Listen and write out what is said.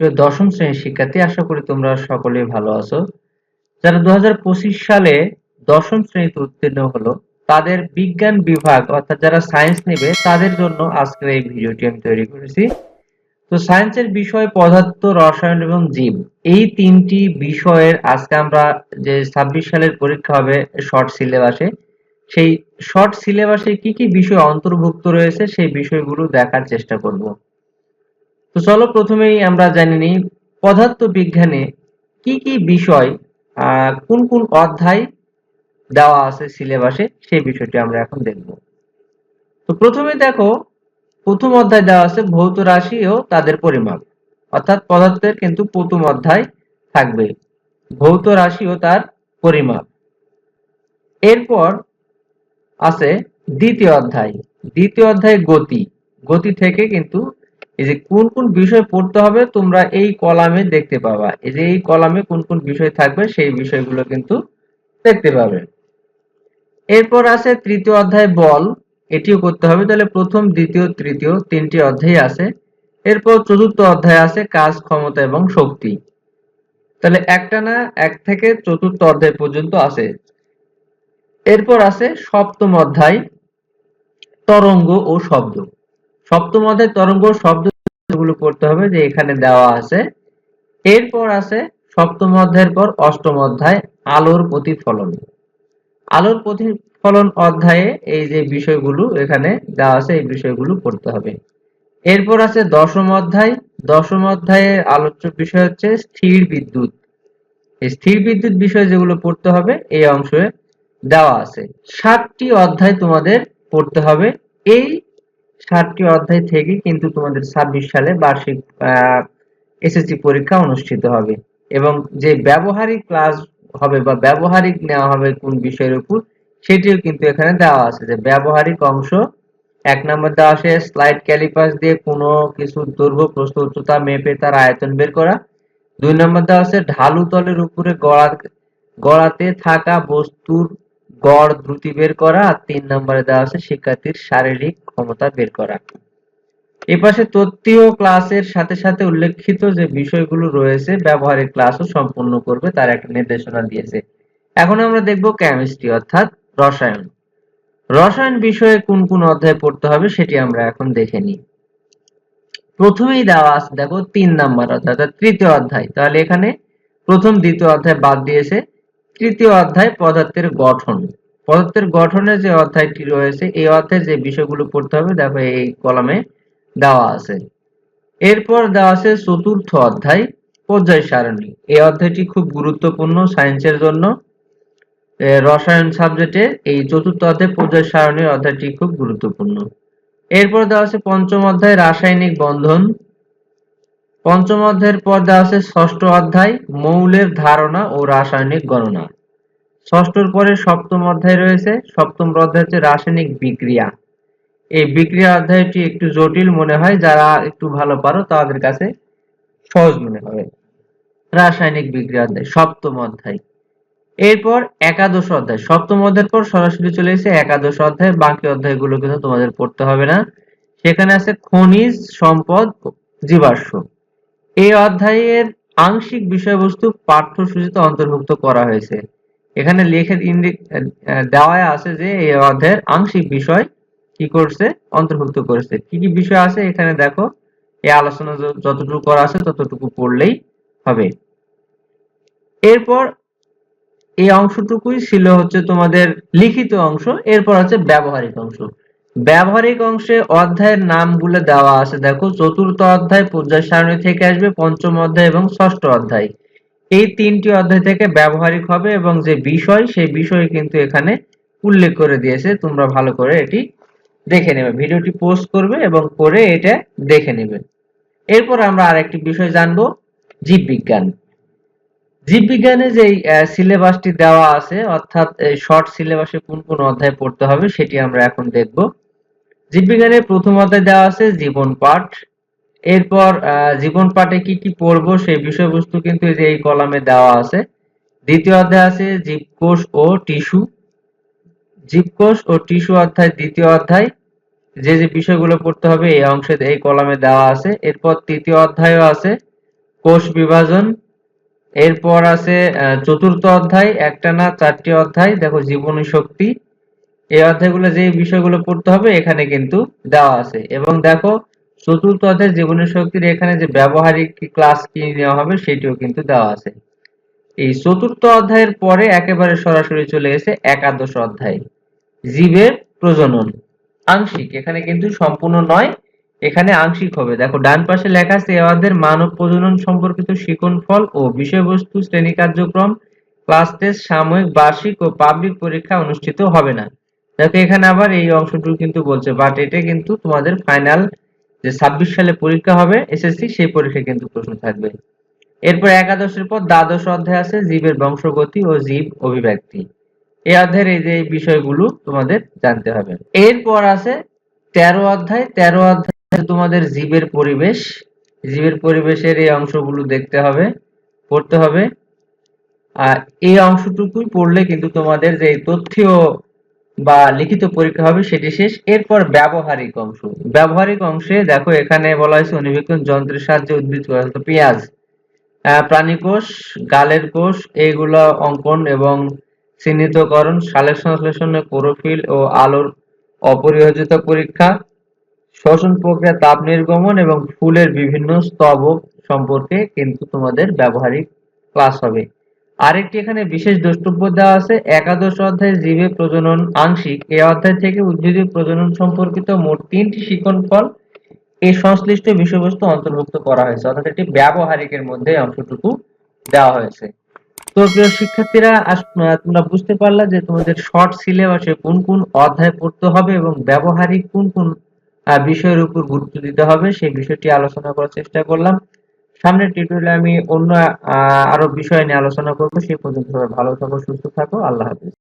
দশম শ্রেণির শিক্ষার্থী, আশা করি তোমরা সকলেই ভালো আছো। যারা দু হাজার পঁচিশ সালে দশম শ্রেণীতে উত্তীর্ণ হলো, তাদের বিজ্ঞান বিভাগ, অর্থাৎ যারা সায়েন্স নেবে, তাদের জন্য আজকের এই ভিডিওটি আমি তৈরি করেছি। তো সায়েন্সের বিষয় পদার্থ, রসায়ন এবং জীব, এই তিনটি বিষয়ের আজকে আমরা যে ছাব্বিশ সালের পরীক্ষা হবে, শর্ট সিলেবাসে, সেই শর্ট সিলেবাসে কি কি বিষয় অন্তর্ভুক্ত রয়েছে, সেই বিষয়গুলো দেখার চেষ্টা করব। তো চলো প্রথমেই আমরা জানি নিই পদার্থ বিজ্ঞানে কি কি বিষয় কোন কোন অধ্যায় দেওয়া আছে সিলেবাসে, সেই বিষয়টি আমরা এখন দেখব। তো প্রথমে দেখো, প্রথম অধ্যায় দেওয়া আছে ভৌত রাশি ও তাদের পরিমাপ। অর্থাৎ পদার্থের কিন্তু প্রথম অধ্যায় থাকবে, ভৌত রাশি ও তার পরিমাপ। এরপর আছে দ্বিতীয় অধ্যায়। দ্বিতীয় অধ্যায় গতি। গতি থেকে কিন্তু এই যে কোন কোন বিষয় পড়তে হবে তোমরা এই কলামে দেখতে পাবা। এই যে এই কলামে কোন কোন বিষয় থাকবে সেই বিষয়গুলো কিন্তু দেখতে পাবে। এরপর আছে তৃতীয় অধ্যায় বল। এটিও করতে হবে। তাহলে প্রথম, দ্বিতীয়, তৃতীয় তিনটি অধ্যায় আছে। এরপর চতুর্থ অধ্যায় আছে কাজ, ক্ষমতা এবং শক্তি। তাহলে একটা না এক থেকে চতুর্থ অধ্যায় পর্যন্ত আছে। এরপর আছে সপ্তম অধ্যায়, তরঙ্গ ও শব্দ। সপ্তম অধ্যায় তরঙ্গ শব্দগুলো পড়তে হবে যে এখানে দেওয়া আছে। এরপর আছে সপ্তম অধ্যায়ের পর অষ্টম অধ্যায় আলোর প্রতিফলন। আলোর প্রতিফলন অধ্যায়ে এই যে বিষয়গুলো এখানে দেওয়া আছে, এই বিষয়গুলো পড়তে হবে। এরপর আছে দশম অধ্যায়। দশম অধ্যায়ের আলোচ্য বিষয় হচ্ছে স্থির বিদ্যুৎ। স্থির বিদ্যুৎ বিষয় যেগুলো পড়তে হবে, এই অংশে দেওয়া আছে। সাতটি অধ্যায় তোমাদের পড়তে হবে। এই সাতটি অধ্যায় থেকে কিন্তু তোমাদের ছাব্বিশ সালে বার্ষিক এসএসসি পরীক্ষা অনুষ্ঠিত হবে এবং যে ব্যবহারিক ক্লাস হবে বা ব্যবহারিক নেওয়া হবে কোন বিষয়ের উপর, সেটিও কিন্তু এখানে দেওয়া আছে যে ব্যবহারিক অংশ, এক নম্বর দেওয়া আছে স্লাইড ক্যালিপাস দিয়ে কোনো কিছু দৈর্ঘ্য, প্রস্থ, উচ্চতা মেপে তার আয়তন বের করা। দুই নম্বর দেওয়া আছে ঢালু তলের উপরে গড়া, গড়াতে থাকা বস্তুর গড় দ্রুতি বের করা আর তিন নম্বরে দেওয়া আছে শিক্ষার্থীর শারীরিক ক্ষমতা বের করা। এপাশে তত্ত্বীয় ক্লাসের সাথে সাথে উল্লেখিত যে বিষয়গুলো রয়েছে, ব্যবহারিক ক্লাসও সম্পূর্ণ করবে, তার একটা নির্দেশনা দিয়েছে। এখন আমরা দেখব কেমিস্ট্রি অর্থাৎ রসায়ন। রসায়ন বিষয়ে কোন কোন অধ্যায় পড়তে হবে সেটি আমরা এখন দেখে নিই। প্রথমেই দেওয়া আছে, দেখো, তিন নাম্বার অধ্যায় তৃতীয় অধ্যায়। তাহলে এখানে প্রথম, দ্বিতীয় অধ্যায় বাদ দিয়েছে। তৃতীয় অধ্যায় পদার্থের গঠন। পদার্থের গঠনের যে অধ্যায়টি রয়েছে, এই অধ্যায়ের যে বিষয়গুলো পড়তে হবে, দেখো এই কলামে দেওয়া আছে। এরপর দেওয়া আছে চতুর্থ অধ্যায়, পর্যায় সারণী। এই অধ্যায়টি খুব গুরুত্বপূর্ণ সায়েন্সের জন্য। রসায়ন সাবজেক্টে এই চতুর্থ অধ্যায়, পর্যায় সারণীর অধ্যায়টি খুব গুরুত্বপূর্ণ। এরপর দেওয়া আছে পঞ্চম অধ্যায়, রাসায়নিক বন্ধন। পঞ্চম অধ্যায়ের পর দেওয়া আছে ষষ্ঠ অধ্যায়, মৌলের ধারণা ও রাসায়নিক গণনা। ষষ্ঠর পরে সপ্তম অধ্যায় রয়েছে, সপ্তম অধ্যায় হচ্ছে রাসায়নিক বিক্রিয়া। এই বিক্রিয়া অধ্যায়টি একটু জটিল মনে হয়, যারা একটু ভালো পারো তাদের কাছে সহজ মনে হবে। রাসায়নিক বিক্রিয়া অধ্যায়, সপ্তম অধ্যায়। এরপর একাদশ অধ্যায়, সপ্তম অধ্যায়ের পর সরাসরি চলে এসে একাদশ অধ্যায়, বাকি অধ্যায়গুলো কিন্তু তোমাদের পড়তে হবে না। সেখানে আছে খনিজ সম্পদ জীবাশ্ম। এই অধ্যায়ের আংশিক বিষয়বস্তু পাঠ্যসূচিতে অন্তর্ভুক্ত করা হয়েছে। এখানে লেখে দেওয়া আছে যে এই অধ্যায়ের আংশিক বিষয় কি করছে, অন্তর্ভুক্ত করেছে। কি কি বিষয় আছে এখানে দেখো। এই আলোচনা যতটুকু করা আছে ততটুকু পড়লেই হবে। এরপর এই অংশটুকুই ছিল হচ্ছে তোমাদের লিখিত অংশ, এরপর হচ্ছে ব্যবহারিক অংশ। ব্যবহারিক অংশে অধ্যায়ের নামগুলো দেওয়া আছে। দেখো, চতুর্থ অধ্যায় পর্যায় সারণী থেকে আসবে, পঞ্চম অধ্যায় এবং ষষ্ঠ অধ্যায়। এই তিনটি অধ্যায় থেকে ব্যবহারিক হবে এবং যে বিষয়, সেই বিষয় কিন্তু এখানে উল্লেখ করে দিয়েছে। তোমরা ভালো করে এটি দেখে নেবে। ভিডিওটি পোস্ট করবে এবং করে এটা দেখে নেবে। এরপর আমরা আরেকটি বিষয় জানব, জীববিজ্ঞান। জীববিজ্ঞানে যে সিলেবাসটি দেওয়া আছে, অর্থাৎ শর্ট সিলেবাসে কোন কোন অধ্যায় পড়তে হবে সেটি আমরা এখন দেখব। জীববিজ্ঞানের প্রথম অধ্যায় দেওয়া আছে জীবন পাঠ। এরপর জীবন পাঠে কি কি পড়ব সেই বিষয়বস্তু কিন্তু এই যে এই কলামে দেওয়া আছে। দ্বিতীয় অধ্যায় আছে জীবকোষ ও টিস্যু। জীবকোষ ও টিস্যু অধ্যায়, দ্বিতীয় অধ্যায়, যে যে বিষয়গুলো পড়তে হবে এই অংশে এই কলামে দেওয়া আছে। এরপর তৃতীয় অধ্যায়ও আছে, কোষ বিভাজন। এরপর আছে চতুর্থ অধ্যায় একটা না চারটি অধ্যায়। দেখো, জীবনী শক্তি। এই অধ্যায়গুলো যে বিষয়গুলো পড়তে হবে, এখানে কিন্তু দেওয়া আছে। এবং দেখো, চতুর্থ অধ্যায় জীবনের শক্তির এখানে যে ব্যবহারিক ক্লাস কি নেওয়া হবে, সেটিও কিন্তু দেওয়া আছে। এই চতুর্থ অধ্যায়ের পরে একেবারে সরাসরি চলে গেছে একাদশ অধ্যায়, জীবের প্রজনন। আংশিক, এখানে কিন্তু সম্পূর্ণ নয়, এখানে আংশিক হবে। দেখো, ডান পাশে লেখা আছে, এ অধ্যায়ের মানব প্রজনন সম্পর্কিত শিকন ফল ও বিষয়বস্তু শ্রেণি কার্যক্রম ক্লাস টেস্ট সাময়িক, বার্ষিক ও পাবলিক পরীক্ষা অনুষ্ঠিত হবে না। দেখো, এখানে আবার এই অংশটুকু কিন্তু বলছে বাট এটা কিন্তু তোমাদের ফাইনাল যে ছাব্বিশ সালে পরীক্ষা হবে, এসএসসি, সেই পরীক্ষায় কিন্তু প্রশ্ন থাকবে। এরপর একাদশের পর দ্বাদশ অধ্যায় আছে, জীবের বংশগতি ও জীব অভিব্যক্তি। এই অধ্যায়ের এই যে বিষয়গুলো তোমাদের জানতে হবে। এরপর আছে তেরো অধ্যায় তেরো অধ্যায় তোমাদের জীবের পরিবেশ। জীবের পরিবেশের এই অংশগুলো দেখতে হবে, পড়তে হবে। আর এই অংশটুকুই পড়লে কিন্তু তোমাদের যে তথ্য বা লিখিত পরীক্ষা হবে সেটি শেষ। এরপর ব্যবহারিক অংশ। ব্যবহারিক অংশে দেখো এখানে বলা হয়েছে অনুবীক্ষণ যন্ত্রের সাহায্যে উদ্ভিদ করা হতো পেঁয়াজ প্রাণী কোষ, গালের কোষ এইগুলো অঙ্কন এবং চিহ্নিতকরণ সালেক সংশ্লেষণে ক্লোরোফিল ও আলোর অপরিহার্যতা পরীক্ষা, শ্বসন প্রক্রিয়া, তাপ নির্গমন এবং ফুলের বিভিন্ন স্তবক সম্পর্কে কিন্তু তোমাদের ব্যবহারিক ক্লাস হবে। আরেকটি এখানে বিশেষ দ্রষ্টব্য দেওয়া আছে, একাদশ অধ্যায় জীবে প্রজনন আংশিক। এই অধ্যায় থেকে উদ্ভিদীয় প্রজনন সম্পর্কিত মোট তিনটি শিকন ফল এই সংশ্লিষ্ট বিষয়বস্তু অন্তর্ভুক্ত করা হয়েছে, অর্থাৎ এটি ব্যবহারিকের মধ্যে অংশটুকু দেওয়া হয়েছে। তো প্রিয় শিক্ষার্থীরা তোমরা বুঝতে পারলা যে তোমাদের শর্ট সিলেবাসে কোন কোন অধ্যায় পড়তে হবে এবং ব্যবহারিক কোন কোন বিষয়ের উপর গুরুত্ব দিতে হবে, সেই বিষয়টি আলোচনা করার চেষ্টা করলাম। সামনের টিউটোরিয়ালে আমি অন্য আরও বিষয় নিয়ে আলোচনা করব। সেই পর্যন্ত ভালো থাকো, সুস্থ থাকো। আল্লাহ হাফিজ।